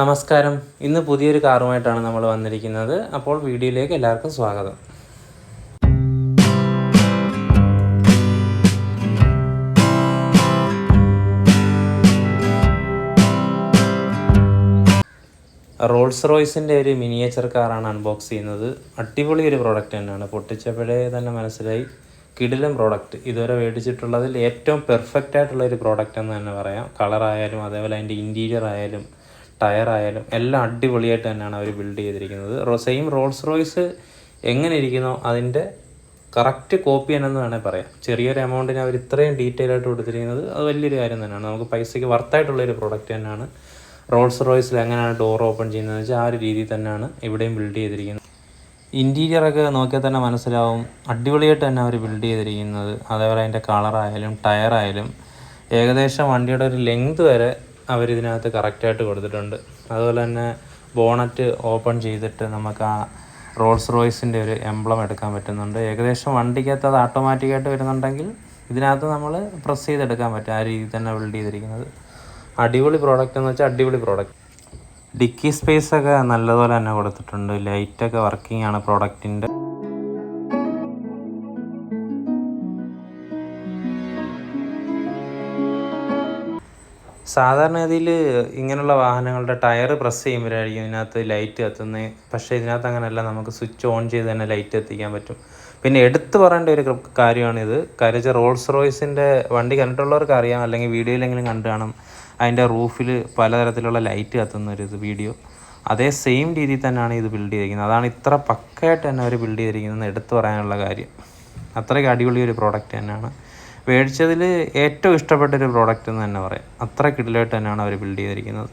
നമസ്കാരം. ഇന്ന് പുതിയൊരു കാറുമായിട്ടാണ് നമ്മൾ വന്നിരിക്കുന്നത്. അപ്പോൾ വീഡിയോയിലേക്ക് എല്ലാവർക്കും സ്വാഗതം. റോൾസ് റോയ്സിന്റെ ഒരു മിനിയേച്ചർ കാറാണ് അൺബോക്സ് ചെയ്യുന്നത്. അടിപൊളി ഒരു പ്രോഡക്റ്റ് തന്നെയാണ്. പൊട്ടിച്ചപ്പോഴേ തന്നെ മനസ്സിലായി. കിടിലം പ്രോഡക്റ്റ് ഇതുവരെ മേടിച്ചിട്ടുള്ളതിൽ ഏറ്റവും പെർഫെക്റ്റ് ആയിട്ടുള്ള ഒരു പ്രോഡക്റ്റ് എന്ന് തന്നെ പറയാം. കളറായാലും അതേപോലെ അതിന്റെ ഇന്റീരിയർ ആയാലും ടയർ ആയാലും എല്ലാം അടിപൊളിയായിട്ട് തന്നെയാണ് അവർ ബിൽഡ് ചെയ്തിരിക്കുന്നത്. സെയിം റോൾസ് റോയ്സ് എങ്ങനെ ഇരിക്കുന്നോ അതിന്റെ കറക്റ്റ് കോപ്പി തന്നെയെന്ന് വേണമെങ്കിൽ പറയാം. ചെറിയൊരു എമൗണ്ടിന് അവർ ഇത്രയും ഡീറ്റെയിൽ ആയിട്ട് കൊടുത്തിരിക്കുന്നത് അത് വലിയൊരു കാര്യം തന്നെയാണ്. നമുക്ക് പൈസയ്ക്ക് വർത്തായിട്ടുള്ള ഒരു പ്രോഡക്റ്റ് തന്നെയാണ് റോൾസ് റോയ്സിൽ എങ്ങനെയാണ് ഡോർ ഓപ്പൺ ചെയ്യുന്നത് വെച്ചാൽ ആ ഒരു രീതിയിൽ തന്നെയാണ് ഇവിടെയും ബിൽഡ് ചെയ്തിരിക്കുന്നത്. ഇന്റീരിയറൊക്കെ നോക്കിയാൽ തന്നെ മനസ്സിലാവും. അടിപൊളിയായിട്ട് തന്നെ അവർ ബിൽഡ് ചെയ്തിരിക്കുന്നത്. അതേപോലെ അതിന്റെ കളറായാലും ടയറായാലും ഏകദേശം വണ്ടിയുടെ ഒരു ലെങ്ത് വരെ അവർ ഇതിനകത്ത് കറക്റ്റായിട്ട് കൊടുത്തിട്ടുണ്ട്. അതുപോലെ തന്നെ ബോണറ്റ് ഓപ്പൺ ചെയ്തിട്ട് നമുക്ക് ആ റോൾസ് റോയ്സിന്റെ ഒരു എംബ്ലം എടുക്കാൻ പറ്റുന്നുണ്ട്. ഏകദേശം വണ്ടിക്കകത്ത് അത് ഓട്ടോമാറ്റിക്കായിട്ട് വരുന്നുണ്ടെങ്കിൽ ഇതിനകത്ത് നമ്മൾ പ്രസ് ചെയ്തെടുക്കാൻ പറ്റും. ആ രീതിയിൽ തന്നെ ബിൽഡ് ചെയ്തിരിക്കുന്നത്. അടിപൊളി പ്രോഡക്റ്റ് എന്ന് വെച്ചാൽ അടിപൊളി പ്രോഡക്റ്റ് ഡിക്കി സ്പേസ് ഒക്കെ നല്ലതുപോലെ തന്നെ കൊടുത്തിട്ടുണ്ട്. ലൈറ്റൊക്കെ വർക്കിംഗ് ആണ് പ്രോഡക്റ്റിന്റെ സാധാരണഗതിയിൽ ഇങ്ങനെയുള്ള വാഹനങ്ങളുടെ ടയർ പ്രസ് ചെയ്യുമ്പോഴായിരിക്കും ഇതിനകത്ത് ലൈറ്റ് കത്തുന്നത് പക്ഷേ ഇതിനകത്ത് അങ്ങനെയല്ല നമുക്ക് സ്വിച്ച് ഓൺ ചെയ്ത് തന്നെ ലൈറ്റ് എത്തിക്കാൻ പറ്റും. പിന്നെ എടുത്തു പറയേണ്ട ഒരു കാര്യമാണിത്. കാര്യം റോൾസ് റോയ്സിന്റെ വണ്ടി കണ്ടിട്ടുള്ളവർക്ക് അറിയാം അല്ലെങ്കിൽ വീഡിയോയിലെങ്കിലും കണ്ടു കാണാം. അതിന്റെ റൂഫിൽ പലതരത്തിലുള്ള ലൈറ്റ് കത്തുന്ന ഒരു ഇത് വീഡിയോ അതേ സെയിം രീതിയിൽ തന്നെയാണ് ഇത് ബിൽഡ് ചെയ്തിരിക്കുന്നത്. അതാണ് ഇത്ര പക്കയായിട്ട് തന്നെ അവർ ബിൽഡ് ചെയ്തിരിക്കുന്നത് എടുത്തു പറയാനുള്ള കാര്യം. അത്രയ്ക്ക് അടിപൊളി ഒരു പ്രോഡക്റ്റ് തന്നെയാണ്. മേടിച്ചതിൽ ഏറ്റവും ഇഷ്ടപ്പെട്ട ഒരു പ്രോഡക്റ്റ് എന്ന് തന്നെ പറയാം. അത്ര കിടിലായിട്ട് തന്നെയാണ് അവർ ബിൽഡ് ചെയ്തിരിക്കുന്നത്.